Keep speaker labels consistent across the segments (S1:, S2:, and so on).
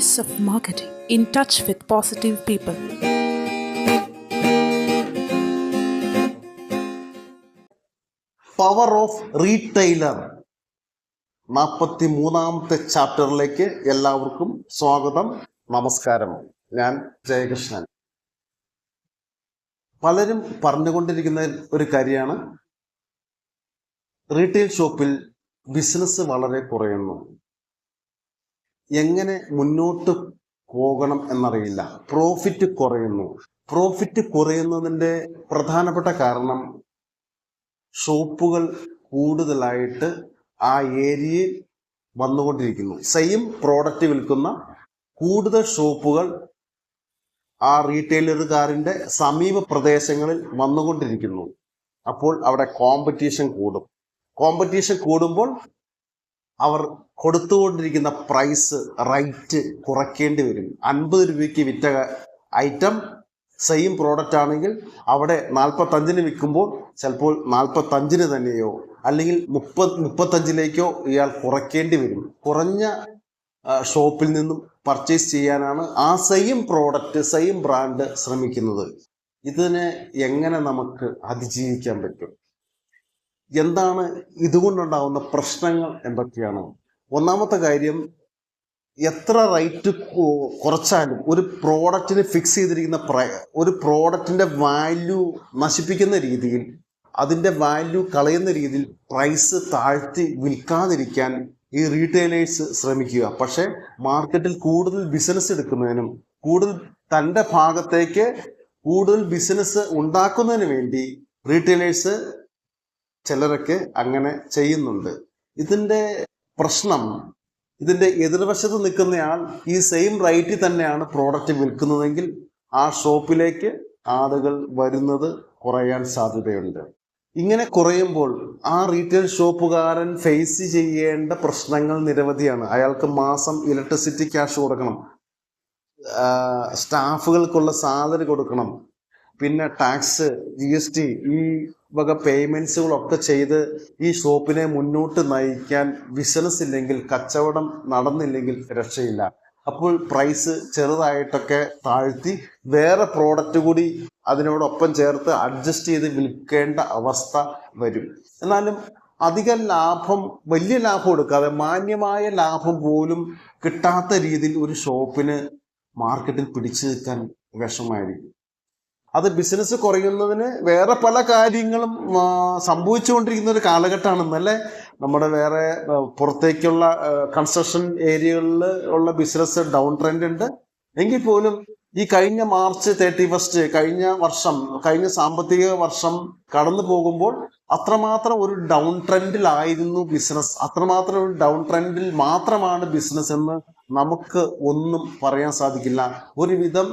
S1: Pace of Marketing in touch with positive people.
S2: Power of retailer നാൽപ്പത്തി മൂന്നാമത്തെ ചാപ്റ്ററിലേക്ക് എല്ലാവർക്കും സ്വാഗതം നമസ്കാരം. ഞാൻ ജയകൃഷ്ണൻ. പലരും പറഞ്ഞുകൊണ്ടിരിക്കുന്ന ഒരു കാര്യമാണ്. റീറ്റെയിൽ ഷോപ്പിൽ ബിസിനസ് വളരെ കുറയുന്നു. എങ്ങനെ മുന്നോട്ട് പോകണം എന്നറിയില്ല. പ്രോഫിറ്റ് കുറയുന്നു. പ്രോഫിറ്റ് കുറയുന്നതിന്റെ പ്രധാനപ്പെട്ട കാരണം ഷോപ്പുകൾ കൂടുതലായിട്ട് ആ ഏരിയയിൽ വന്നുകൊണ്ടിരിക്കുന്നു. സെയിം പ്രോഡക്റ്റ് വിൽക്കുന്ന കൂടുതൽ ഷോപ്പുകൾ ആ റീറ്റെയിലറുകാരന്റെ സമീപ പ്രദേശങ്ങളിൽ വന്നുകൊണ്ടിരിക്കുന്നു. അപ്പോൾ അവിടെ കോമ്പറ്റീഷൻ കൂടും. കോമ്പറ്റീഷൻ കൂടുമ്പോൾ അവർ കൊടുത്തുകൊണ്ടിരിക്കുന്ന പ്രൈസ് റൈറ്റ് കുറയ്ക്കേണ്ടി വരും. അൻപത് രൂപയ്ക്ക് വിറ്റ ഐറ്റം സെയിം പ്രോഡക്റ്റ് ആണെങ്കിൽ അവിടെ നാൽപ്പത്തഞ്ചിന് വിൽക്കുമ്പോൾ ചിലപ്പോൾ നാൽപ്പത്തഞ്ചിന് തന്നെയോ അല്ലെങ്കിൽ മുപ്പത് മുപ്പത്തഞ്ചിലേക്കോ ഇയാൾ കുറയ്ക്കേണ്ടി വരും. കുറഞ്ഞ ഷോപ്പിൽ നിന്നും പർച്ചേസ് ചെയ്യാനാണ് ആ സെയിം പ്രോഡക്റ്റ് സെയിം ബ്രാൻഡ് ശ്രമിക്കുന്നത്. ഇതിനെ എങ്ങനെ നമുക്ക് അതിജീവിക്കാൻ പറ്റും? എന്താണ് ഇതുകൊണ്ടുണ്ടാകുന്ന പ്രശ്നങ്ങൾ എന്തൊക്കെയാണ്? ഒന്നാമത്തെ കാര്യം എത്ര റേറ്റ് കുറച്ചാലും ഒരു പ്രോഡക്റ്റിന് ഫിക്സ് ചെയ്തിരിക്കുന്ന ഒരു പ്രോഡക്റ്റിന്റെ വാല്യൂ നശിപ്പിക്കുന്ന രീതിയിൽ അതിന്റെ വാല്യൂ കളയുന്ന രീതിയിൽ പ്രൈസ് താഴ്ത്തി വിൽക്കാതിരിക്കാൻ ഈ റീറ്റെയിലേഴ്സ് ശ്രമിക്കുക. പക്ഷേ മാർക്കറ്റിൽ കൂടുതൽ ബിസിനസ് എടുക്കുന്നതിനും കൂടുതൽ തന്റെ ഭാഗത്തേക്ക് കൂടുതൽ ബിസിനസ് ഉണ്ടാക്കുന്നതിന് വേണ്ടി റീറ്റെയിലേഴ്സ് ചിലരൊക്കെ അങ്ങനെ ചെയ്യുന്നുണ്ട്. ഇതിന്റെ പ്രശ്നം. ഇതിന്റെ എതിർവശത്ത് നിൽക്കുന്നയാൾ ഈ സെയിം റൈറ്റിൽ തന്നെയാണ് പ്രോഡക്റ്റ് വിൽക്കുന്നതെങ്കിൽ ആ ഷോപ്പിലേക്ക് ആളുകൾ വരുന്നത് കുറയാൻ സാധ്യതയുണ്ട്. ഇങ്ങനെ കുറയുമ്പോൾ ആ റീറ്റെയിൽ ഷോപ്പുകാരൻ ഫേസ് ചെയ്യേണ്ട പ്രശ്നങ്ങൾ നിരവധിയാണ്. അയാൾക്ക് മാസം ഇലക്ട്രിസിറ്റി ക്യാഷ് കൊടുക്കണം. സ്റ്റാഫുകൾക്കുള്ള സാലറി കൊടുക്കണം. പിന്നെ ടാക്സ് ജി എസ് ടി ഈ വക പേയ്മെൻസുകളൊക്കെ ചെയ്ത് ഈ ഷോപ്പിനെ മുന്നോട്ട് നയിക്കാൻ ബിസിനസ് ഇല്ലെങ്കിൽ കച്ചവടം നടന്നില്ലെങ്കിൽ രക്ഷയില്ല. അപ്പോൾ പ്രൈസ് ചെറുതായിട്ടൊക്കെ താഴ്ത്തി വേറെ പ്രോഡക്റ്റ് കൂടി അതിനോടൊപ്പം ചേർത്ത് അഡ്ജസ്റ്റ് ചെയ്ത് വിൽക്കേണ്ട അവസ്ഥ വരും. എന്നാലും അധിക ലാഭം വലിയ ലാഭം എടുക്കാതെ മാന്യമായ ലാഭം പോലും കിട്ടാത്ത രീതിയിൽ ഒരു ഷോപ്പിന് മാർക്കറ്റിൽ പിടിച്ചു നിൽക്കാൻ വിഷമായിരിക്കും അത് ബിസിനസ് കുറയുന്നതിന് വേറെ പല കാര്യങ്ങളും സംഭവിച്ചുകൊണ്ടിരിക്കുന്ന ഒരു കാലഘട്ടമാണ് നമ്മുടെ വേറെ പുറത്തേക്കുള്ള കൺസ്ട്രക്ഷൻ ഏരിയകളിൽ ഉള്ള ബിസിനസ് ഡൗൺ ട്രെൻഡ് ഉണ്ട്. എങ്കിൽ പോലും ഈ കഴിഞ്ഞ മാർച്ച് തേർട്ടി ഫസ്റ്റ് കഴിഞ്ഞ വർഷം കഴിഞ്ഞ സാമ്പത്തിക വർഷം കടന്നു പോകുമ്പോൾ അത്രമാത്രം ഒരു ഡൗൺ ട്രെൻഡിലായിരുന്നു ബിസിനസ് അത്രമാത്രം ഒരു ഡൗൺ ട്രെൻഡിൽ മാത്രമാണ് ബിസിനസ് എന്ന് നമുക്ക് ഒന്നും പറയാൻ സാധിക്കില്ല. ഒരുവിധം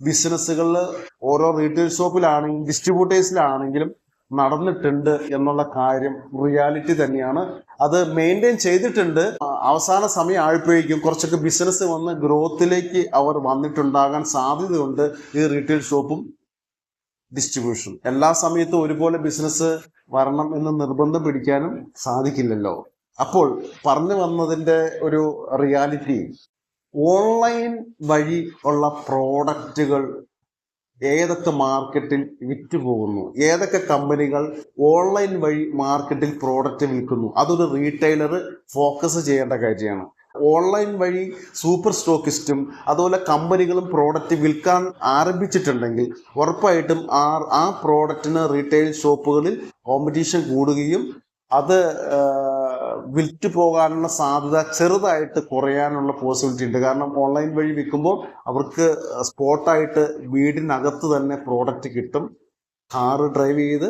S2: ബിസിനസ്സുകളിൽ ഓരോ റീറ്റെയിൽ ഷോപ്പിലാണെങ്കിലും ഡിസ്ട്രിബ്യൂട്ടേഴ്സിലാണെങ്കിലും നടന്നിട്ടുണ്ട് എന്നുള്ള കാര്യം റിയാലിറ്റി തന്നെയാണ്. അത് മെയിന്റെയിൻ ചെയ്തിട്ടുണ്ട്. അവസാന സമയം ആയപ്പോഴേക്കും കുറച്ചൊക്കെ ബിസിനസ് വന്ന് ഗ്രോത്തിലേക്ക് അവർ വന്നിട്ടുണ്ടാകാൻ സാധ്യതയുണ്ട് ഈ റീറ്റെയിൽ ഷോപ്പും ഡിസ്ട്രിബ്യൂഷൻ എല്ലാ സമയത്തും ഒരുപോലെ ബിസിനസ് വരണം എന്ന് നിർബന്ധം പിടിക്കാനും സാധിക്കില്ലല്ലോ. അപ്പോൾ പറഞ്ഞു വന്നതിന്റെ ഒരു റിയാലിറ്റി ഓൺലൈൻ വഴി ഉള്ള പ്രോഡക്റ്റുകൾ ഏതൊക്കെ മാർക്കറ്റിൽ വിറ്റ് പോകുന്നു ഏതൊക്കെ കമ്പനികൾ ഓൺലൈൻ വഴി മാർക്കറ്റിൽ പ്രോഡക്റ്റ് വിൽക്കുന്നു? അതൊരു റീറ്റെയിലർ ഫോക്കസ് ചെയ്യേണ്ട കാര്യമാണ്. ഓൺലൈൻ വഴി സൂപ്പർ സ്റ്റോക്കിസ്റ്റും അതുപോലെ കമ്പനികളും പ്രോഡക്റ്റ് വിൽക്കാൻ ആരംഭിച്ചിട്ടുണ്ടെങ്കിൽ ഉറപ്പായിട്ടും ആ ആ പ്രോഡക്റ്റിന് റീറ്റെയിൽ ഷോപ്പുകളിൽ കോമ്പറ്റീഷൻ കൂടുകയും അത് വിറ്റ് പോകാനുള്ള സാധ്യത ചെറുതായിട്ട് കുറയാനുള്ള പോസിബിലിറ്റി ഉണ്ട്. കാരണം ഓൺലൈൻ വഴി വിൽക്കുമ്പോൾ അവർക്ക് സ്പോട്ടായിട്ട് വീടിനകത്ത് തന്നെ പ്രോഡക്റ്റ് കിട്ടും. കാറ് ഡ്രൈവ് ചെയ്ത്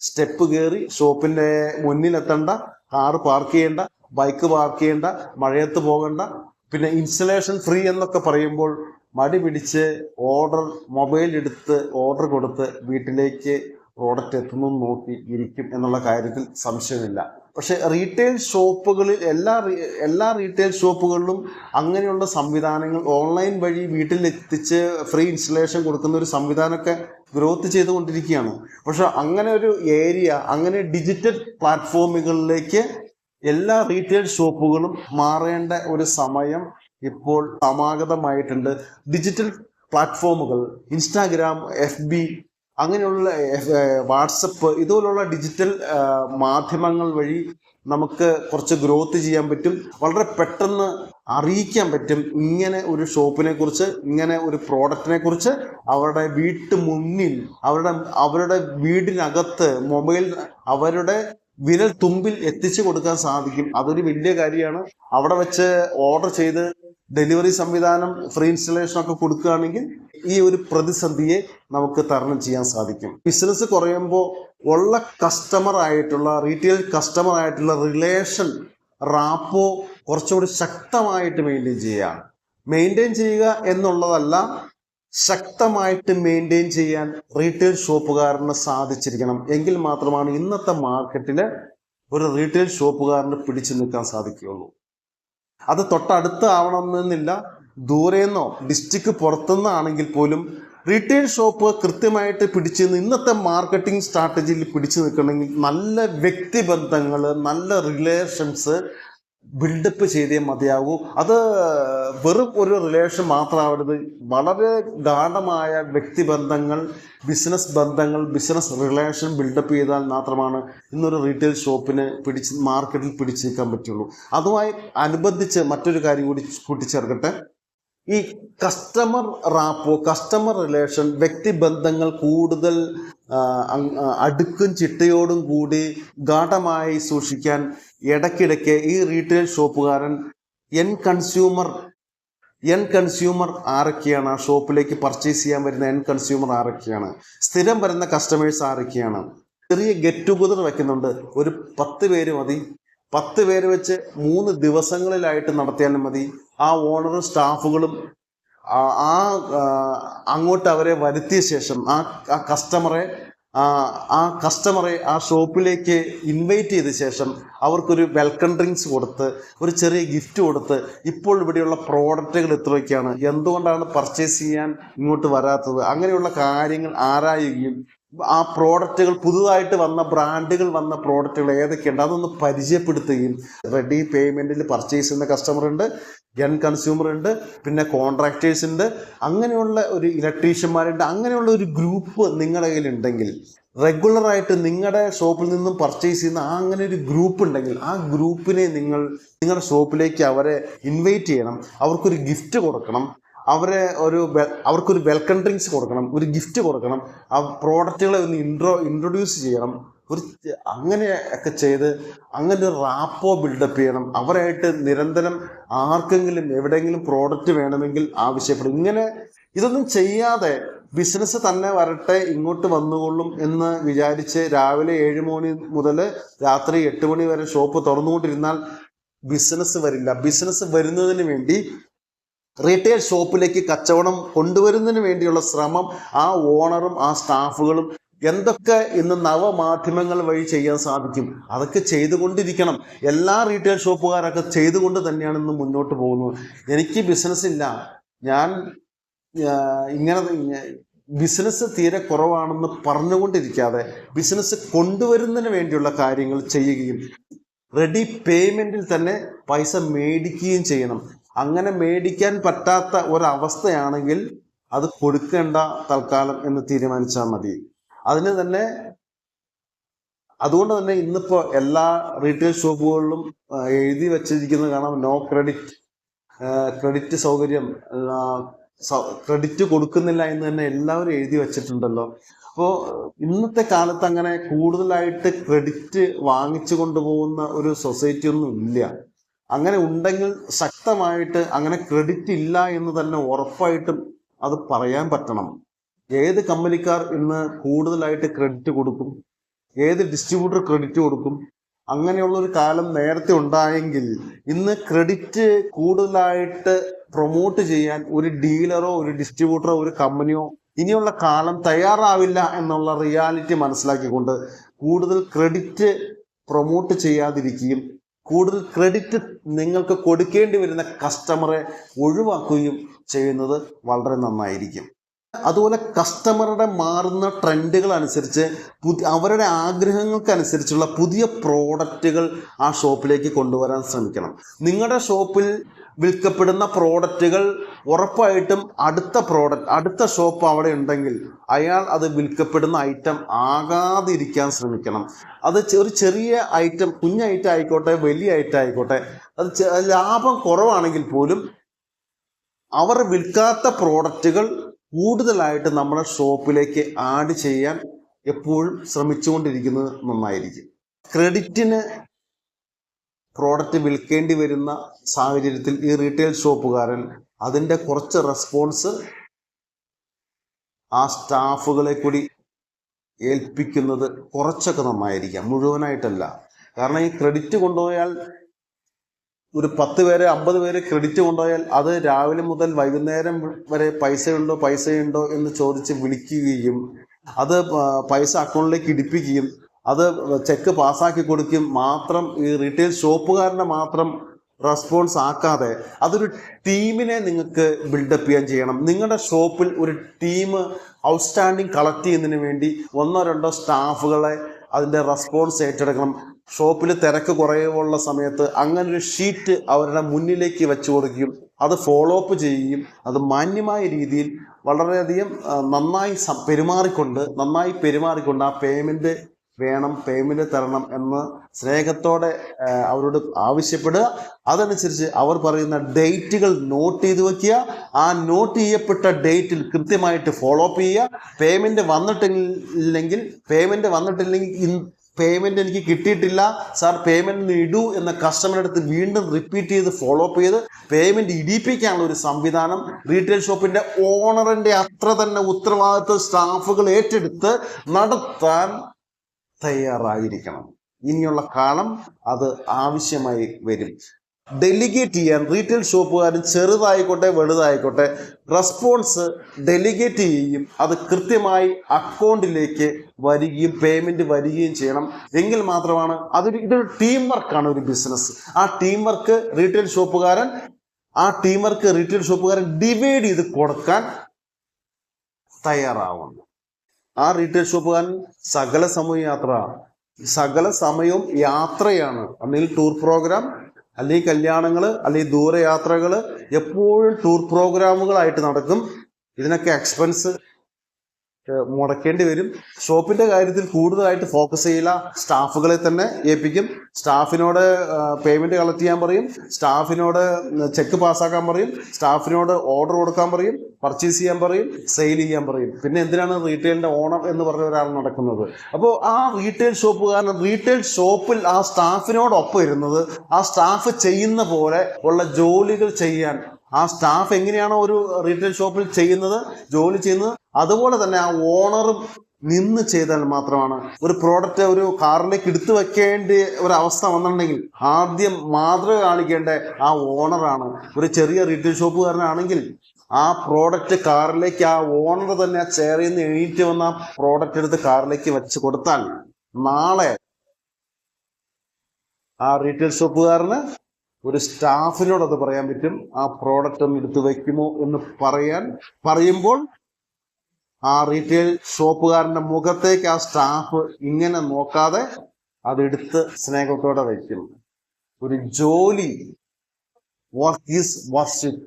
S2: സ്റ്റെപ്പ് കയറി ഷോപ്പിന്റെ മുന്നിലെത്തണ്ട കാറ് പാർക്ക് ചെയ്യേണ്ട ബൈക്ക് പാർക്ക് ചെയ്യേണ്ട മഴയത്ത് പോകണ്ട പിന്നെ ഇൻസ്റ്റലേഷൻ ഫ്രീ എന്നൊക്കെ പറയുമ്പോൾ മടി പിടിച്ച് ഓർഡർ മൊബൈൽ എടുത്ത് ഓർഡർ കൊടുത്ത് വീട്ടിലേക്ക് പ്രോഡക്റ്റ് എത്തുന്നു നോക്കി ഇരിക്കും എന്നുള്ള കാര്യത്തിൽ സംശയമില്ല. പക്ഷെ റീറ്റെയിൽ ഷോപ്പുകളിൽ എല്ലാ എല്ലാ റീറ്റെയിൽ ഷോപ്പുകളിലും അങ്ങനെയുള്ള സംവിധാനങ്ങൾ ഓൺലൈൻ വഴി വീട്ടിലെത്തിച്ച് ഫ്രീ ഇൻസ്റ്റലേഷൻ കൊടുക്കുന്ന ഒരു സംവിധാനമൊക്കെ ഗ്രോത്ത് ചെയ്തുകൊണ്ടിരിക്കുകയാണ്. പക്ഷെ അങ്ങനെ ഒരു ഏരിയ അങ്ങനെ ഡിജിറ്റൽ പ്ലാറ്റ്ഫോമുകളിലേക്ക് എല്ലാ റീറ്റെയിൽ ഷോപ്പുകളും മാറേണ്ട ഒരു സമയം ഇപ്പോൾ സമാഗതമായിട്ടുണ്ട്. ഡിജിറ്റൽ പ്ലാറ്റ്ഫോമുകൾ ഇൻസ്റ്റാഗ്രാം എഫ് ബി അങ്ങനെയുള്ള വാട്സപ്പ് ഇതുപോലുള്ള ഡിജിറ്റൽ മാധ്യമങ്ങൾ വഴി നമുക്ക് കുറച്ച് ഗ്രോത്ത് ചെയ്യാൻ പറ്റും. വളരെ പെട്ടെന്ന് അറിയിക്കാൻ പറ്റും. ഇങ്ങനെ ഒരു ഷോപ്പിനെ കുറിച്ച് ഇങ്ങനെ ഒരു പ്രോഡക്റ്റിനെ കുറിച്ച് അവരുടെ വീട്ടു മുന്നിൽ അവരുടെ അവരുടെ വീടിനകത്ത് മൊബൈൽ അവരുടെ വിരൽ തുമ്പിൽ എത്തിച്ചു കൊടുക്കാൻ സാധിക്കും. അതൊരു വലിയ കാര്യമാണ്. അവിടെ വെച്ച് ഓർഡർ ചെയ്ത് ഡെലിവറി സംവിധാനം ഫ്രീ ഇൻസ്റ്റലേഷൻ ഒക്കെ കൊടുക്കുകയാണെങ്കിൽ ഈ ഒരു പ്രതിസന്ധിയെ നമുക്ക് തരണം ചെയ്യാൻ സാധിക്കും. ബിസിനസ് കുറയുമ്പോൾ ഉള്ള കസ്റ്റമർ ആയിട്ടുള്ള റീറ്റെയിൽ കസ്റ്റമർ ആയിട്ടുള്ള റിലേഷൻ റാപ്പോ കുറച്ചുകൂടി ശക്തമായിട്ട് മെയിന്റെയിൻ ചെയ്യുക. മെയിന്റെയിൻ ചെയ്യുക എന്നുള്ളതല്ല ശക്തമായിട്ട് മെയിന്റെയിൻ ചെയ്യാൻ റീറ്റെയിൽ ഷോപ്പുകാരന് സാധിച്ചിരിക്കണം. എങ്കിൽ മാത്രമാണ് ഇന്നത്തെ മാർക്കറ്റിൽ ഒരു റീറ്റെയിൽ ഷോപ്പുകാരന് പിടിച്ചു നിൽക്കാൻ സാധിക്കുകയുള്ളൂ. അത് തൊട്ടടുത്ത് ആവണമെന്നില്ല. ദൂരെന്നോ ഡിസ്ട്രിക്ട് പുറത്തുനിന്നാണെങ്കിൽ പോലും റീറ്റെയിൽ ഷോപ്പ് കൃത്യമായിട്ട് പിടിച്ചു ഇന്നത്തെ മാർക്കറ്റിംഗ് സ്ട്രാറ്റജിയിൽ പിടിച്ചു നിൽക്കണമെങ്കിൽ നല്ല വ്യക്തിബന്ധങ്ങൾ നല്ല റിലേഷൻസ് ബിൽഡപ്പ് ചെയ്തേ മതിയാകൂ. അത് വെറും ഒരു റിലേഷൻ മാത്രമാവരുത്. വളരെ ഗാഠമായ വ്യക്തിബന്ധങ്ങൾ ബിസിനസ് ബന്ധങ്ങൾ ബിസിനസ് റിലേഷൻ ബിൽഡപ്പ് ചെയ്താൽ മാത്രമാണ് ഇന്നൊരു റീറ്റെയിൽ ഷോപ്പിനെ പിടിച്ച് മാർക്കറ്റിൽ പിടിച്ചു നിൽക്കാൻ പറ്റുള്ളൂ. അതുമായി അനുബന്ധിച്ച് മറ്റൊരു കാര്യം കൂടി കൂട്ടിച്ചേർക്കട്ടെ. ഈ കസ്റ്റമർ റാപ്പോ കസ്റ്റമർ റിലേഷൻ വ്യക്തിബന്ധങ്ങൾ കൂടുതൽ അടുക്കും ചിട്ടയോടും കൂടി ഗാഠമായി സൂക്ഷിക്കാൻ ഇടയ്ക്കിടയ്ക്ക് ഈ റീറ്റെയിൽ ഷോപ്പുകാരൻ എൻ കൺസ്യൂമർ എൻ കൺസ്യൂമർ ആരൊക്കെയാണ്? ആ ഷോപ്പിലേക്ക് പർച്ചേസ് ചെയ്യാൻ വരുന്ന എൻ കൺസ്യൂമർ ആരൊക്കെയാണ്? സ്ഥിരം വരുന്ന കസ്റ്റമേഴ്സ് ആരൊക്കെയാണ്? ചെറിയ ഗെറ്റ് ടുഗദർ വെക്കുന്നുണ്ട്. ഒരു പത്ത് പേര് മതി. പത്ത് പേര് വെച്ച് മൂന്ന് ദിവസങ്ങളിലായിട്ട് നടത്തിയാലും മതി. ആ ഓണറും സ്റ്റാഫുകളും ആ അങ്ങോട്ട് അവരെ വരുത്തിയ ശേഷം ആ ആ കസ്റ്റമറെ ആ കസ്റ്റമറെ ആ ഷോപ്പിലേക്ക് ഇൻവൈറ്റ് ചെയ്ത ശേഷം അവർക്കൊരു വെൽക്കം ഡ്രിങ്ക്സ് കൊടുത്ത് ഒരു ചെറിയ ഗിഫ്റ്റ് കൊടുത്ത് ഇപ്പോൾ ഇവിടെയുള്ള പ്രോഡക്റ്റുകൾ എത്രയൊക്കെയാണ് എന്തുകൊണ്ടാണ് പർച്ചേസ് ചെയ്യാൻ ഇങ്ങോട്ട് വരാത്തത് അങ്ങനെയുള്ള കാര്യങ്ങൾ ആരായുകയും ആ പ്രോഡക്റ്റുകൾ പുതുതായിട്ട് വന്ന ബ്രാൻഡുകൾ വന്ന പ്രോഡക്റ്റുകൾ ഏതൊക്കെയുണ്ട് അതൊന്ന് പരിചയപ്പെടുത്തുകയും റെഡി പേയ്മെന്റിൽ പർച്ചേസ് ചെയ്യുന്ന കസ്റ്റമർ ഉണ്ട് എൻ കൺസ്യൂമർ ഉണ്ട് പിന്നെ കോൺട്രാക്ടേഴ്സ് ഉണ്ട്. അങ്ങനെയുള്ള ഒരു ഇലക്ട്രീഷ്യന്മാരുണ്ട് അങ്ങനെയുള്ള ഒരു ഗ്രൂപ്പ് നിങ്ങളുടെ കയ്യിലുണ്ടെങ്കിൽ റെഗുലറായിട്ട് നിങ്ങളുടെ ഷോപ്പിൽ നിന്നും പർച്ചേസ് ചെയ്യുന്ന ആ അങ്ങനെ ഒരു ഗ്രൂപ്പ് ഉണ്ടെങ്കിൽ ആ ഗ്രൂപ്പിനെ നിങ്ങൾ നിങ്ങളുടെ ഷോപ്പിലേക്ക് അവരെ ഇൻവൈറ്റ് ചെയ്യണം. അവർക്കൊരു ഗിഫ്റ്റ് കൊടുക്കണം. അവരെ ഒരു അവർക്കൊരു വെൽക്കം ഡ്രിങ്ക്സ് കൊടുക്കണം. ഒരു ഗിഫ്റ്റ് കൊടുക്കണം. ആ പ്രോഡക്റ്റുകളെ ഒന്ന് ഇൻട്രോ ഇൻട്രൊഡ്യൂസ് ചെയ്യണം. ഒരു അങ്ങനെ ഒക്കെ ചെയ്ത് അങ്ങനെ ഒരു റാപ്പോ ബിൽഡപ്പ് ചെയ്യണം. അവരായിട്ട് നിരന്തരം ആർക്കെങ്കിലും എവിടെയെങ്കിലും പ്രോഡക്റ്റ് വേണമെങ്കിൽ ആവശ്യപ്പെടും. ഇങ്ങനെ ഇതൊന്നും ചെയ്യാതെ ബിസിനസ് തന്നെ വരട്ടെ ഇങ്ങോട്ട് വന്നുകൊള്ളും എന്ന് വിചാരിച്ച് രാവിലെ ഏഴ് മണി മുതൽ രാത്രി എട്ട് മണി വരെ ഷോപ്പ് തുറന്നുകൊണ്ടിരുന്നാൽ ബിസിനസ് വരില്ല. ബിസിനസ് വരുന്നതിന് വേണ്ടി റീറ്റെയിൽ ഷോപ്പിലേക്ക് കച്ചവടം കൊണ്ടുവരുന്നതിന് വേണ്ടിയുള്ള ശ്രമം ആ ഓണറും ആ സ്റ്റാഫുകളും എന്തൊക്കെ ഇന്ന് നവമാധ്യമങ്ങൾ വഴി ചെയ്യാൻ സാധിക്കും? അതൊക്കെ ചെയ്തുകൊണ്ടിരിക്കണം. എല്ലാ റീറ്റെയിൽ ഷോപ്പുകാരൊക്കെ ചെയ്തുകൊണ്ട് തന്നെയാണ് ഇന്ന് മുന്നോട്ട് പോകുന്നത്. എനിക്ക് ബിസിനസ് ഇല്ല. ഞാൻ ഇങ്ങനെ ബിസിനസ് തീരെ കുറവാണെന്ന് പറഞ്ഞുകൊണ്ടിരിക്കാതെ ബിസിനസ് കൊണ്ടുവരുന്നതിന് വേണ്ടിയുള്ള കാര്യങ്ങൾ ചെയ്യുകയും റെഡി പേയ്മെന്റിൽ തന്നെ പൈസ മേടിക്കുകയും ചെയ്യണം. അങ്ങനെ മേടിക്കാൻ പറ്റാത്ത ഒരവസ്ഥയാണെങ്കിൽ അത് കൊടുക്കേണ്ട തൽക്കാലം എന്ന് തീരുമാനിച്ചാൽ മതി. അതിന് തന്നെ അതുകൊണ്ട് തന്നെ ഇന്നിപ്പോ എല്ലാ റീറ്റെയിൽ ഷോപ്പുകളിലും എഴുതി വച്ചിരിക്കുന്നത് കാണാം നോ ക്രെഡിറ്റ് ക്രെഡിറ്റ് സൗകര്യം ക്രെഡിറ്റ് കൊടുക്കുന്നില്ല എന്ന് തന്നെ എല്ലാവരും എഴുതി വെച്ചിട്ടുണ്ടല്ലോ. അപ്പോൾ ഇന്നത്തെ കാലത്ത് അങ്ങനെ കൂടുതലായിട്ട് ക്രെഡിറ്റ് വാങ്ങിച്ചു കൊണ്ടുപോകുന്ന ഒരു സൊസൈറ്റി ഒന്നും ഇല്ല. അങ്ങനെ ഉണ്ടെങ്കിൽ ശക്തമായിട്ട് അങ്ങനെ ക്രെഡിറ്റ് ഇല്ല എന്ന് തന്നെ ഉറപ്പായിട്ടും അത് പറയാൻ പറ്റണം. ഏത് കമ്പനിക്കാർ ഇന്ന് കൂടുതലായിട്ട് ക്രെഡിറ്റ് കൊടുക്കും? ഏത് ഡിസ്ട്രിബ്യൂട്ടർ ക്രെഡിറ്റ് കൊടുക്കും? അങ്ങനെയുള്ള ഒരു കാലം നേരത്തെ ഉണ്ടായെങ്കിൽ ഇന്ന് ക്രെഡിറ്റ് കൂടുതലായിട്ട് പ്രൊമോട്ട് ചെയ്യാൻ ഒരു ഡീലറോ ഒരു ഡിസ്ട്രിബ്യൂട്ടറോ ഒരു കമ്പനിയോ ഇനിയുള്ള കാലം തയ്യാറാവില്ല എന്നുള്ള റിയാലിറ്റി മനസ്സിലാക്കിക്കൊണ്ട് കൂടുതൽ ക്രെഡിറ്റ് പ്രൊമോട്ട് ചെയ്യാതിരിക്കുകയും കൂടുതൽ ക്രെഡിറ്റ് നിങ്ങൾക്ക് കൊടുക്കേണ്ടി വരുന്ന കസ്റ്റമറെ ഒഴിവാക്കുകയും ചെയ്യുന്നത് വളരെ നന്നായിരിക്കും. അതുപോലെ കസ്റ്റമറുടെ മാറുന്ന ട്രെൻഡുകൾ അനുസരിച്ച് പുതിയ അവരുടെ ആഗ്രഹങ്ങൾക്കനുസരിച്ചുള്ള പുതിയ പ്രോഡക്റ്റുകൾ ആ ഷോപ്പിലേക്ക് കൊണ്ടുവരാൻ ശ്രമിക്കണം. നിങ്ങളുടെ ഷോപ്പിൽ വിൽക്കപ്പെടുന്ന പ്രോഡക്റ്റുകൾ ഉറപ്പായിട്ടും അടുത്ത പ്രോഡക്റ്റ് അടുത്ത ഷോപ്പ് അവിടെ ഉണ്ടെങ്കിൽ അയാൾ അത് വിൽക്കപ്പെടുന്ന ഐറ്റം ആകാതിരിക്കാൻ ശ്രമിക്കണം. അത് ഒരു ചെറിയ ഐറ്റം കുഞ്ഞ ഐറ്റം ആയിക്കോട്ടെ വലിയ ഐറ്റം ആയിക്കോട്ടെ അത് ലാഭം കുറവാണെങ്കിൽ പോലും അവർ വിൽക്കാത്ത പ്രോഡക്റ്റുകൾ കൂടുതലായിട്ട് നമ്മുടെ ഷോപ്പിലേക്ക് ആഡ് ചെയ്യാൻ എപ്പോഴും ശ്രമിച്ചുകൊണ്ടിരിക്കുന്നത് നന്നായിരിക്കും. ക്രെഡിറ്റിന് പ്രോഡക്റ്റ് വിൽക്കേണ്ടി വരുന്ന സാഹചര്യത്തിൽ ഈ റീറ്റെയിൽ ഷോപ്പുകാരൻ അതിന്റെ കുറച്ച് റെസ്പോൺസ് ആ സ്റ്റാഫുകളെ കൂടി ഏൽപ്പിക്കുന്നത് കുറച്ചൊക്കെ നന്നായിരിക്കാം മുഴുവനായിട്ടല്ല. കാരണം ഈ ക്രെഡിറ്റ് കൊണ്ടുപോയാൽ ഒരു പത്ത് പേര് അമ്പത് പേര് ക്രെഡിറ്റ് കൊണ്ടുപോയാൽ അത് രാവിലെ മുതൽ വൈകുന്നേരം വരെ പൈസയുണ്ടോ പൈസയുണ്ടോ എന്ന് ചോദിച്ച് വിളിക്കുകയും അത് പൈസ അക്കൗണ്ടിലേക്ക് ഇടിപ്പിക്കുകയും അത് ചെക്ക് പാസ്സാക്കി കൊടുക്കും മാത്രം ഈ റീറ്റെയിൽ ഷോപ്പുകാരനെ മാത്രം റെസ്പോൺസ് ആക്കാതെ അതൊരു ടീമിനെ നിങ്ങൾക്ക് ബിൽഡപ്പ് ചെയ്യാൻ ചെയ്യണം. നിങ്ങളുടെ ഷോപ്പിൽ ഒരു ടീം ഔട്ട്സ്റ്റാൻഡിങ് കളക്ട് ചെയ്യുന്നതിന് വേണ്ടി ഒന്നോ രണ്ടോ സ്റ്റാഫുകളെ അതിന്റെ റെസ്പോൺസ് ഏറ്റെടുക്കണം. ഷോപ്പിൽ തിരക്ക് കുറയുമുള്ള സമയത്ത് അങ്ങനെ ഒരു ഷീറ്റ് അവരുടെ മുന്നിലേക്ക് വെച്ചു കൊടുക്കുകയും അത് ഫോളോ അപ്പ് ചെയ്യുകയും അത് മാന്യമായ രീതിയിൽ വളരെയധികം നന്നായി പെരുമാറിക്കൊണ്ട് നന്നായി പെരുമാറിക്കൊണ്ട് ആ പേയ്മെന്റ് വേണം പേയ്മെന്റ് തരണം എന്ന് സ്നേഹത്തോടെ അവരോട് ആവശ്യപ്പെടുക. അതനുസരിച്ച് അവർ പറയുന്ന ഡേറ്റുകൾ നോട്ട് ചെയ്ത് വെക്കുക. ആ നോട്ട് ചെയ്യപ്പെട്ട ഡേറ്റിൽ കൃത്യമായിട്ട് ഫോളോ അപ്പ് ചെയ്യുക. പേയ്മെന്റ് വന്നിട്ടില്ലെങ്കിൽ പേയ്മെന്റ് വന്നിട്ടില്ലെങ്കിൽ പേയ്മെന്റ് എനിക്ക് കിട്ടിയിട്ടില്ല. സാർ പേയ്മെന്റ് ഇടൂ എന്ന കസ്റ്റമറുടെ അടുത്ത് വീണ്ടും റിപ്പീറ്റ് ചെയ്ത് ഫോളോ അപ്പ് ചെയ്ത് പേയ്മെന്റ് ഇടിപ്പിക്കാനുള്ള ഒരു സംവിധാനം റീറ്റെയിൽ ഷോപ്പിന്റെ ഓണറിന്റെ അത്ര തന്നെ ഉത്തരവാദിത്വ സ്റ്റാഫുകൾ ഏറ്റെടുത്ത് നടത്താൻ തയ്യാറായിരിക്കണം. ഇനിയുള്ള കാലം അത് ആവശ്യമായി വരും. ഡെലിഗേറ്റ് ചെയ്യാൻ റീറ്റെയിൽ ഷോപ്പുകാരും ചെറുതായിക്കോട്ടെ വലുതായിക്കോട്ടെ റെസ്പോൺസ് ഡെലിഗേറ്റ് ചെയ്യുകയും അത് കൃത്യമായി അക്കൗണ്ടിലേക്ക് വരികയും പേയ്മെന്റ് വരികയും ചെയ്യണം. എങ്കിൽ മാത്രമാണ് അതൊരു ഇതൊരു ടീം വർക്കാണ് ഒരു ബിസിനസ് ആ ടീം വർക്ക് റീറ്റെയിൽ ഷോപ്പുകാരൻ ആ ടീം വർക്ക് റീറ്റെയിൽ ഷോപ്പുകാരൻ ഡിവൈഡ് ചെയ്ത് കൊടുക്കാൻ തയ്യാറാവുന്നു. ആ റീറ്റെയിൽ ഷോപ്പുകാരൻ സകല സമയ യാത്ര സകല സമയവും യാത്രയാണ്. അല്ലെങ്കിൽ ടൂർ പ്രോഗ്രാം അല്ലെങ്കിൽ കല്യാണങ്ങൾ അല്ലെങ്കിൽ ദൂരയാത്രകൾ എപ്പോഴും ടൂർ പ്രോഗ്രാമുകളായിട്ട് നടക്കും. ഇതിനൊക്കെ എക്സ്പെൻസ് മുടക്കേണ്ടി വരും. ഷോപ്പിന്റെ കാര്യത്തിൽ കൂടുതലായിട്ട് ഫോക്കസ് ചെയ്യില്ല. സ്റ്റാഫുകളെ തന്നെ ഏൽപ്പിക്കും. സ്റ്റാഫിനോട് പേയ്മെന്റ് കളക്ട് ചെയ്യാൻ പറയും. സ്റ്റാഫിനോട് ചെക്ക് പാസ്സാക്കാൻ പറയും. സ്റ്റാഫിനോട് ഓർഡർ കൊടുക്കാൻ പറയും. പർച്ചേസ് ചെയ്യാൻ പറയും. സെയിൽ ചെയ്യാൻ പറയും. പിന്നെ എന്തിനാണ് റീറ്റെയിലിന്റെ ഓണർ എന്ന് പറഞ്ഞ ഒരാൾ നടക്കുന്നത്? അപ്പോൾ ആ റീറ്റെയിൽ ഷോപ്പ് കാരണം റീറ്റെയിൽ ഷോപ്പിൽ ആ സ്റ്റാഫിനോടൊപ്പം ഇരുന്നത് ആ സ്റ്റാഫ് ചെയ്യുന്ന പോലെ ഉള്ള ജോലികൾ ചെയ്യാൻ ആ സ്റ്റാഫ് എങ്ങനെയാണോ ഒരു റീറ്റെയിൽ ഷോപ്പിൽ ചെയ്യുന്നത് ജോലി ചെയ്യുന്നത്? അതുപോലെ തന്നെ ആ ഓണറും നിന്ന് ചെയ്താൽ മാത്രമാണ് ഒരു പ്രോഡക്റ്റ് ഒരു കാറിലേക്ക് എടുത്തു വെക്കേണ്ട ഒരു അവസ്ഥ വന്നിട്ടുണ്ടെങ്കിൽ ആദ്യം മാതൃക കാണിക്കേണ്ട ആ ഓണറാണ് ഒരു ചെറിയ റീറ്റെയിൽ ഷോപ്പുകാരനാണെങ്കിൽ ആ പ്രോഡക്റ്റ് കാറിലേക്ക് ആ ഓണർ തന്നെ ചെയറിൽ നിന്ന് എണീറ്റ് വന്ന ആ പ്രോഡക്റ്റ് എടുത്ത് കാറിലേക്ക് വെച്ച് കൊടുത്താൽ നാളെ ആ റീറ്റെയിൽ ഷോപ്പുകാരന് ഒരു സ്റ്റാഫിനോട് അത് പറയാൻ പറ്റും ആ പ്രോഡക്റ്റ് ഒന്ന് എടുത്തു വയ്ക്കുമോ എന്ന് പറയാൻ പറയുമ്പോൾ ആ റീറ്റെയിൽ ഷോപ്പുകാരന്റെ മുഖത്തേക്ക് ആ സ്റ്റാഫ് ഇങ്ങനെ നോക്കാതെ അതെടുത്ത് സ്നേഹത്തോടെ വയ്ക്കും. ഒരു ജോലി വർക്ക് ഈസ് വർഷിപ്പ്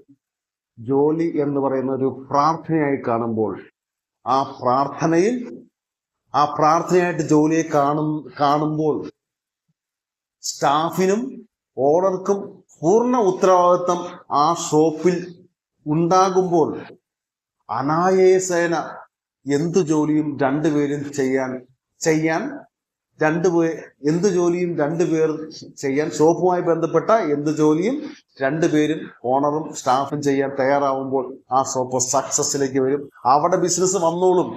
S2: ജോലി എന്ന് പറയുന്ന ഒരു പ്രാർത്ഥനയായി കാണുമ്പോൾ ആ പ്രാർത്ഥനയിൽ ആ പ്രാർത്ഥനയായിട്ട് ജോലിയെ കാണും കാണുമ്പോൾ സ്റ്റാഫിനും ഓണർക്കും പൂർണ ഉത്തരവാദിത്വം ആ ഷോപ്പിൽ ഉണ്ടാകുമ്പോൾ അനായാസേന എന്തു ജോലിയും രണ്ടുപേരും ചെയ്യാൻ ചെയ്യാൻ രണ്ടുപേർ എന്ത് ജോലിയും രണ്ടുപേർ ചെയ്യാൻ ഷോപ്പുമായി ബന്ധപ്പെട്ട എന്ത് ജോലിയും രണ്ടുപേരും ഓണറും സ്റ്റാഫും ചെയ്യാൻ തയ്യാറാവുമ്പോൾ ആ ഷോപ്പ് സക്സസിലേക്ക് വരും. അവിടെ ബിസിനസ് വന്നോളും.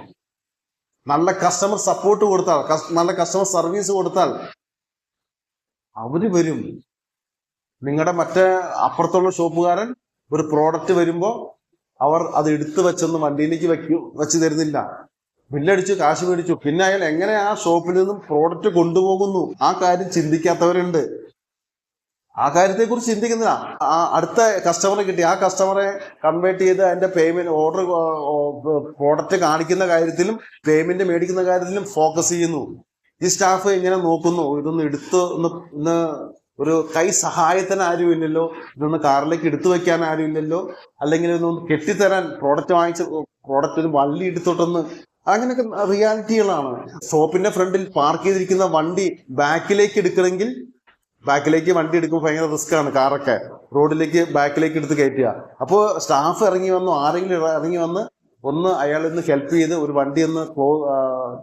S2: നല്ല കസ്റ്റമർ സപ്പോർട്ട് കൊടുത്താൽ നല്ല കസ്റ്റമർ സർവീസ് കൊടുത്താൽ അവർ വരും. നിങ്ങളുടെ മറ്റേ അപ്പുറത്തുള്ള ഷോപ്പുകാരൻ ഒരു പ്രോഡക്റ്റ് വരുമ്പോൾ അവർ അത് എടുത്തു വെച്ചൊന്ന് വണ്ടിയിലേക്ക് വെക്കൂ വെച്ച് തരുന്നില്ല. ബില്ലടിച്ചു കാശ് മേടിച്ചു. പിന്നെ അയാൾ എങ്ങനെ ആ ഷോപ്പിൽ നിന്നും പ്രോഡക്റ്റ് കൊണ്ടുപോകുന്നു? ആ കാര്യം ചിന്തിക്കാത്തവരുണ്ട്. ആ കാര്യത്തെ കുറിച്ച് ചിന്തിക്കുന്നില്ല ആ അടുത്ത കസ്റ്റമറെ കിട്ടി. ആ കസ്റ്റമറെ കൺവേർട്ട് ചെയ്ത് അതിന്റെ പേയ്മെന്റ് ഓർഡർ പ്രോഡക്റ്റ് കാണിക്കുന്ന കാര്യത്തിലും പേയ്മെന്റ് മേടിക്കുന്ന കാര്യത്തിലും ഫോക്കസ് ചെയ്യുന്നു. ഈ സ്റ്റാഫ് ഇങ്ങനെ നോക്കുന്നു. ഇതൊന്ന് എടുത്ത് ഒന്ന് ഒരു കൈ സഹായത്തിന് ആരും ഇല്ലല്ലോ ഇതൊന്ന് കാറിലേക്ക് എടുത്തു വെക്കാൻ ആരും ഇല്ലല്ലോ അല്ലെങ്കിൽ ഇതൊന്ന് കെട്ടിത്തരാൻ പ്രോഡക്റ്റ് വാങ്ങിച്ച പ്രോഡക്റ്റ് ഒരു വള്ളി എടുത്തോട്ടൊന്ന് അങ്ങനെയൊക്കെ റിയാലിറ്റികളാണ് ഷോപ്പിന്റെ ഫ്രണ്ടിൽ പാർക്ക് ചെയ്തിരിക്കുന്ന വണ്ടി ബാക്കിലേക്ക് എടുക്കണമെങ്കിൽ ബാക്കിലേക്ക് വണ്ടി എടുക്കുമ്പോൾ ഭയങ്കര റിസ്ക് ആണ് കാറൊക്കെ. റോഡിലേക്ക് ബാക്കിലേക്ക് എടുത്ത് കയറ്റുക. അപ്പോൾ സ്റ്റാഫ് ഇറങ്ങി വന്നു ആരെങ്കിലും ഇറങ്ങി വന്ന് ഒന്ന് അയാളെ ഒന്ന് ഹെൽപ്പ് ചെയ്ത് ഒരു വണ്ടി ഒന്ന്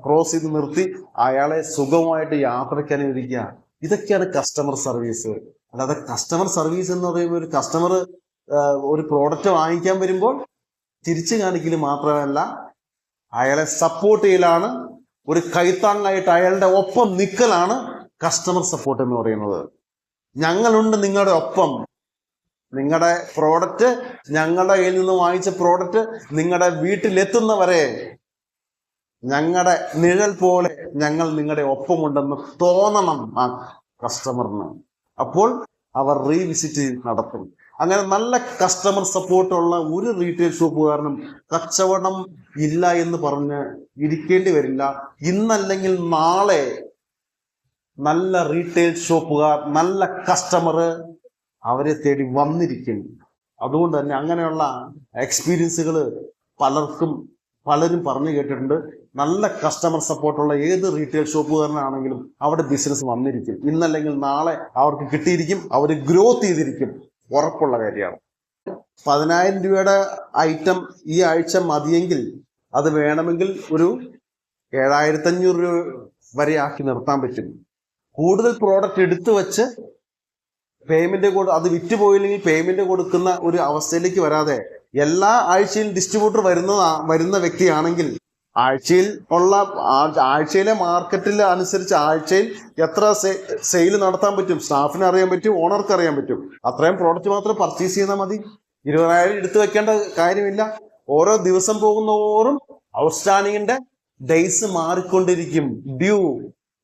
S2: ക്രോസ് ചെയ്ത് നിർത്തി അയാളെ സുഖമായിട്ട് യാത്രയ്ക്ക് അനുവദിക്കുക ഇതൊക്കെയാണ് കസ്റ്റമർ സർവീസ് അല്ലാതെ കസ്റ്റമർ സർവീസ് എന്ന് പറയുമ്പോൾ ഒരു കസ്റ്റമർ ഒരു പ്രോഡക്റ്റ് വാങ്ങിക്കാൻ വരുമ്പോൾ തിരിച്ചു കാണിക്കൽ മാത്രമല്ല അയാളെ സപ്പോർട്ട് ചെയ്യലാണ് ഒരു കൈത്താങ്ങായിട്ട് അയാളുടെ ഒപ്പം നിൽക്കലാണ് കസ്റ്റമർ സപ്പോർട്ട് എന്ന് പറയുന്നത്. ഞങ്ങളുണ്ട് നിങ്ങളുടെ ഒപ്പം. നിങ്ങളുടെ പ്രോഡക്റ്റ് ഞങ്ങളുടെ കയ്യിൽ നിന്ന് വാങ്ങിച്ച പ്രോഡക്റ്റ് നിങ്ങളുടെ വീട്ടിലെത്തുന്നവരെ ഞങ്ങളുടെ നിഴൽ പോലെ ഞങ്ങൾ നിങ്ങളുടെ ഒപ്പമുണ്ടെന്ന് തോന്നണം ആ കസ്റ്റമറിന് അപ്പോൾ അവർ റീവിസിറ്റ് നടത്തും. അങ്ങനെ നല്ല കസ്റ്റമർ സപ്പോർട്ടുള്ള ഒരു റീറ്റെയിൽ ഷോപ്പുകാരനും കച്ചവടം ഇല്ല എന്ന് പറഞ്ഞ് ഇരിക്കേണ്ടി വരില്ല. ഇന്നല്ലെങ്കിൽ നാളെ നല്ല റീറ്റെയിൽ ഷോപ്പുകാർ നല്ല കസ്റ്റമർ അവരെ തേടി വന്നിരിക്കും. അതുകൊണ്ട് തന്നെ അങ്ങനെയുള്ള എക്സ്പീരിയൻസുകൾ പലർക്കും പലരും പറഞ്ഞു കേട്ടിട്ടുണ്ട്. നല്ല കസ്റ്റമർ സപ്പോർട്ടുള്ള ഏത് റീറ്റെയിൽ ഷോപ്പുകാരനാണെങ്കിലും അവിടെ ബിസിനസ് വന്നിരിക്കും. ഇന്നല്ലെങ്കിൽ നാളെ അവർക്ക് കിട്ടിയിരിക്കും അവർ ഗ്രോത്ത് ചെയ്തിരിക്കും. ഉറപ്പുള്ള കാര്യമാണ്. പതിനായിരം രൂപയുടെ ഐറ്റം ഈ ആഴ്ച മതിയെങ്കിൽ അത് വേണമെങ്കിൽ ഒരു ഏഴായിരത്തഞ്ഞൂറ് രൂപ വരെ ആക്കി നിർത്താൻ പറ്റും. കൂടുതൽ പ്രോഡക്റ്റ് എടുത്തു വെച്ച് പേയ്മെന്റ് കൊടു അത് വിറ്റ് പോയില്ലെങ്കിൽ പേയ്മെന്റ് കൊടുക്കുന്ന ഒരു അവസ്ഥയിലേക്ക് വരാതെ എല്ലാ ആഴ്ചയിലും ഡിസ്ട്രിബ്യൂട്ടർ വരുന്ന വരുന്ന വ്യക്തിയാണെങ്കിൽ ആഴ്ചയിൽ ഉള്ള ആഴ്ചയിലെ മാർക്കറ്റിൽ അനുസരിച്ച് ആഴ്ചയിൽ എത്ര സെയിൽ നടത്താൻ പറ്റും സ്റ്റാഫിന് അറിയാൻ പറ്റും ഓണർക്ക് അറിയാൻ പറ്റും. അത്രയും പ്രോഡക്റ്റ് മാത്രം പർച്ചേസ് ചെയ്താൽ മതി. ഇരുപതിനായിരം എടുത്തു വെക്കേണ്ട കാര്യമില്ല. ഓരോ ദിവസം പോകുന്നതോറും ഔട്ട്സ്റ്റാൻഡിങ്ങിന്റെ ഡേയ്സ് മാറിക്കൊണ്ടിരിക്കും. ഡ്യൂ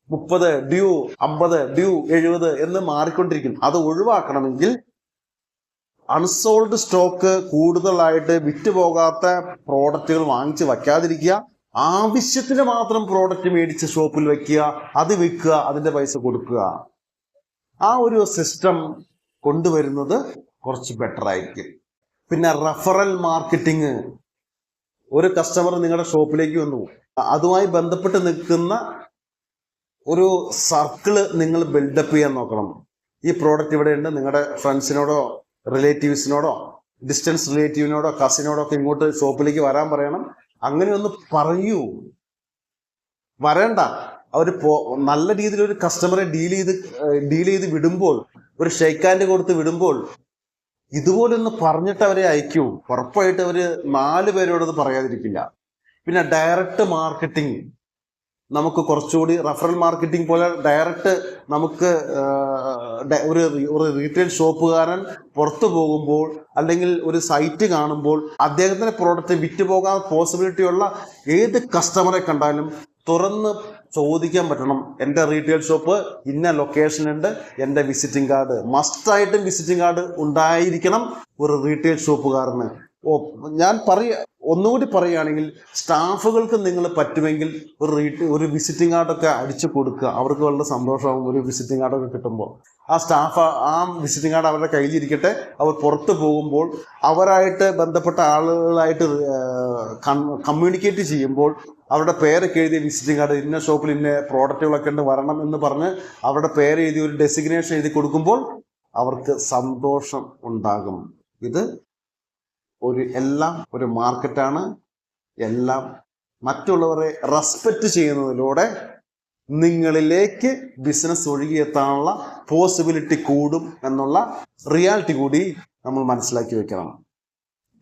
S2: മുപ്പത് ഡ്യൂ അമ്പത് ഡ്യൂ എഴുപത് എന്ന് മാറിക്കൊണ്ടിരിക്കും. അത് ഒഴിവാക്കണമെങ്കിൽ അൺസോൾഡ് സ്റ്റോക്ക് കൂടുതലായിട്ട് വിറ്റ് പോകാത്ത പ്രോഡക്റ്റുകൾ വാങ്ങിച്ച് വയ്ക്കാതിരിക്കുക. ആവശ്യത്തിന് മാത്രം പ്രോഡക്റ്റ് മേടിച്ച് ഷോപ്പിൽ വെക്കുക അത് വിൽക്കുക അതിന്റെ പൈസ കൊടുക്കുക. ആ ഒരു സിസ്റ്റം കൊണ്ടുവരുന്നത് കുറച്ച് ബെറ്റർ ആയിരിക്കും. പിന്നെ റഫറൽ മാർക്കറ്റിംഗ് ഒരു കസ്റ്റമർ നിങ്ങളുടെ ഷോപ്പിലേക്ക് വന്നു. അതുമായി ബന്ധപ്പെട്ട് നിൽക്കുന്ന ഒരു സർക്കിൾ നിങ്ങൾ ബിൽഡപ്പ് ചെയ്യാൻ നോക്കണം. ഈ പ്രോഡക്റ്റ് ഇവിടെ ഉണ്ട്. നിങ്ങളുടെ ഫ്രണ്ട്സിനോടോ റിലേറ്റീവ്സിനോടോ ഡിസ്റ്റൻസ് റിലേറ്റീവിനോടോ കസിനോടോ ഒക്കെ ഇങ്ങോട്ട് ഷോപ്പിലേക്ക് വരാൻ പറയണം. അങ്ങനെ ഒന്ന് പറയൂ. വരണ്ട. അവർ നല്ല രീതിയിൽ ഒരു കസ്റ്റമറെ ഡീൽ ചെയ്ത് ഡീൽ ചെയ്ത് വിടുമ്പോൾ ഒരു ഷെയ്ക്ക് ഹാൻഡ് കൊടുത്ത് വിടുമ്പോൾ ഇതുപോലൊന്ന് പറഞ്ഞിട്ട് അവരെ അയക്കൂ. ഉറപ്പായിട്ട് അവർ നാല് പേരോടത് പറയാതിരിക്കില്ല. പിന്നെ ഡയറക്റ്റ് മാർക്കറ്റിംഗ് നമുക്ക് കുറച്ചുകൂടി റഫറൽ മാർക്കറ്റിംഗ് പോലെ ഡയറക്റ്റ് നമുക്ക് ഒരു ഒരു റീറ്റെയിൽ ഷോപ്പുകാരൻ പുറത്തു പോകുമ്പോൾ അല്ലെങ്കിൽ ഒരു സൈറ്റ് കാണുമ്പോൾ അദ്ദേഹത്തിന്റെ പ്രോഡക്റ്റ് വിറ്റുപോകാൻ പോസിബിലിറ്റി ഉള്ള ഏത് കസ്റ്റമറെ കണ്ടാലും തുറന്ന് ചോദിക്കാൻ പറ്റണം. എന്റെ റീറ്റെയിൽ ഷോപ്പ് ഇന്ന ലൊക്കേഷൻ ഉണ്ട് എന്റെ വിസിറ്റിംഗ് കാർഡ് മസ്റ്റായിട്ടും വിസിറ്റിംഗ് കാർഡ് ഉണ്ടായിരിക്കണം ഒരു റീറ്റെയിൽ ഷോപ്പുകാരന് ഞാൻ പറയ ഒന്നുകൂടി പറയുകയാണെങ്കിൽ സ്റ്റാഫുകൾക്ക് നിങ്ങൾ പറ്റുമെങ്കിൽ ഒരു റീറ്റ് ഒരു വിസിറ്റിംഗ് കാർഡൊക്കെ അടിച്ചു കൊടുക്കുക. അവർക്ക് വളരെ സന്തോഷമാകും ഒരു വിസിറ്റിംഗ് കാർഡൊക്കെ കിട്ടുമ്പോൾ. ആ സ്റ്റാഫ് ആ വിസിറ്റിംഗ് കാർഡ് അവരുടെ കയ്യിലിരിക്കട്ടെ. അവർ പുറത്ത് പോകുമ്പോൾ അവരായിട്ട് ബന്ധപ്പെട്ട ആളുകളായിട്ട് കമ്മ്യൂണിക്കേറ്റ് ചെയ്യുമ്പോൾ അവരുടെ പേരൊക്കെ എഴുതിയ വിസിറ്റിംഗ് കാർഡ് ഇന്ന ഷോപ്പിൽ ഇന്ന പ്രോഡക്റ്റുകളൊക്കെ ഉണ്ട് വരണം എന്ന് പറഞ്ഞ് അവരുടെ പേര് എഴുതി ഒരു ഡെസിഗ്നേഷൻ എഴുതി കൊടുക്കുമ്പോൾ അവർക്ക് സന്തോഷം ഉണ്ടാകും. ഇത് ഒരു എല്ലാം ഒരു മാർക്കറ്റാണ്. എല്ലാം മറ്റുള്ളവരെ റെസ്പെക്റ്റ് ചെയ്യുന്നതിലൂടെ നിങ്ങളിലേക്ക് ബിസിനസ് ഒഴുകിയെത്താനുള്ള പോസിബിലിറ്റി കൂടും എന്നുള്ള റിയാലിറ്റി കൂടി നമ്മൾ മനസ്സിലാക്കി വെക്കണം.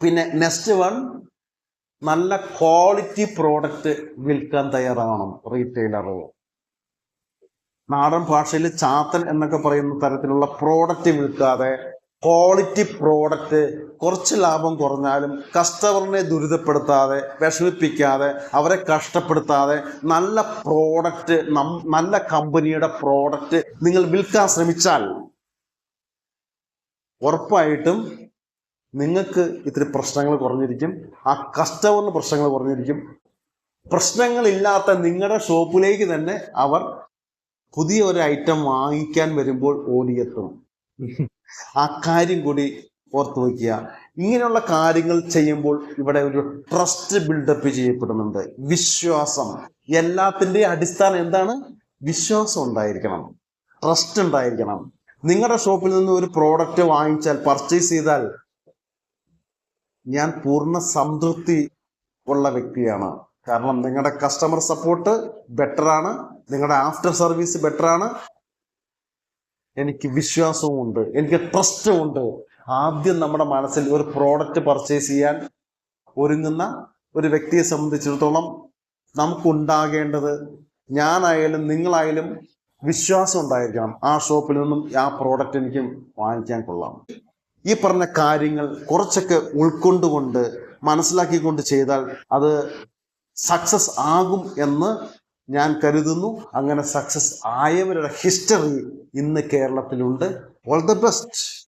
S2: പിന്നെ നെക്സ്റ്റ് വൺ നല്ല ക്വാളിറ്റി പ്രോഡക്റ്റ് വിൽക്കാൻ തയ്യാറാവണം റീറ്റെയിലറുകൾ നാടൻ ഭാഷയിൽ ചാത്തൻ എന്നൊക്കെ പറയുന്ന തരത്തിലുള്ള പ്രോഡക്റ്റ് വിൽക്കാതെ ക്വാളിറ്റി പ്രോഡക്റ്റ് കുറച്ച് ലാഭം കുറഞ്ഞാലും കസ്റ്റമറിനെ ദുരിതപ്പെടുത്താതെ വിഷമിപ്പിക്കാതെ അവരെ കഷ്ടപ്പെടുത്താതെ നല്ല പ്രോഡക്റ്റ് നല്ല കമ്പനിയുടെ പ്രോഡക്റ്റ് നിങ്ങൾ വിൽക്കാൻ ശ്രമിച്ചാൽ ഉറപ്പായിട്ടും നിങ്ങൾക്ക് ഇത്തിരി പ്രശ്നങ്ങൾ കുറഞ്ഞിരിക്കും. ആ കസ്റ്റമറിന് പ്രശ്നങ്ങൾ കുറഞ്ഞിരിക്കും. പ്രശ്നങ്ങളില്ലാത്ത നിങ്ങളുടെ ഷോപ്പിലേക്ക് തന്നെ അവർ പുതിയ ഒരു ഐറ്റം വാങ്ങിക്കാൻ വരുമ്പോൾ ഓടിയെത്തും. ആ കാര്യം കൂടി ഓർത്ത് വയ്ക്കുക. ഇങ്ങനെയുള്ള കാര്യങ്ങൾ ചെയ്യുമ്പോൾ ഇവിടെ ഒരു ട്രസ്റ്റ് ബിൽഡപ്പ് ചെയ്യപ്പെടുന്നുണ്ട്. വിശ്വാസം. എല്ലാത്തിന്റെ അടിസ്ഥാനം എന്താണ്? വിശ്വാസം ഉണ്ടായിരിക്കണം. ട്രസ്റ്റ് ഉണ്ടായിരിക്കണം. നിങ്ങളുടെ ഷോപ്പിൽ നിന്ന് ഒരു പ്രോഡക്റ്റ് വാങ്ങിച്ചാൽ പർച്ചേസ് ചെയ്താൽ ഞാൻ പൂർണ സംതൃപ്തി ഉള്ള വ്യക്തിയാണ്. കാരണം നിങ്ങളുടെ കസ്റ്റമർ സപ്പോർട്ട് ബെറ്ററാണ് നിങ്ങളുടെ ആഫ്റ്റർ സർവീസ് ബെറ്റർ ആണ്. എനിക്ക് വിശ്വാസവുമുണ്ട്. എനിക്ക് ട്രസ്റ്റും ഉണ്ട് ആദ്യം നമ്മുടെ മനസ്സിൽ ഒരു പ്രോഡക്റ്റ് പർച്ചേസ് ചെയ്യാൻ ഒരുങ്ങുന്ന ഒരു വ്യക്തിയെ സംബന്ധിച്ചിടത്തോളം നമുക്കുണ്ടാകേണ്ടത് ഞാനായാലും നിങ്ങളായാലും വിശ്വാസം ഉണ്ടായിരിക്കണം. ആ ഷോപ്പിൽ നിന്നും ആ പ്രോഡക്റ്റ് എനിക്ക് വാങ്ങിക്കാൻ കൊള്ളാം. ഈ പറഞ്ഞ കാര്യങ്ങൾ കുറച്ചൊക്കെ ഉൾക്കൊണ്ടുകൊണ്ട് മനസ്സിലാക്കിക്കൊണ്ട് ചെയ്താൽ അത് സക്സസ് ആകും എന്ന് ഞാൻ കരുതുന്നു അങ്ങനെ സക്സസ് ആയവരുടെ ഹിസ്റ്ററി ഇന്ന് കേരളത്തിലുണ്ട്. All the best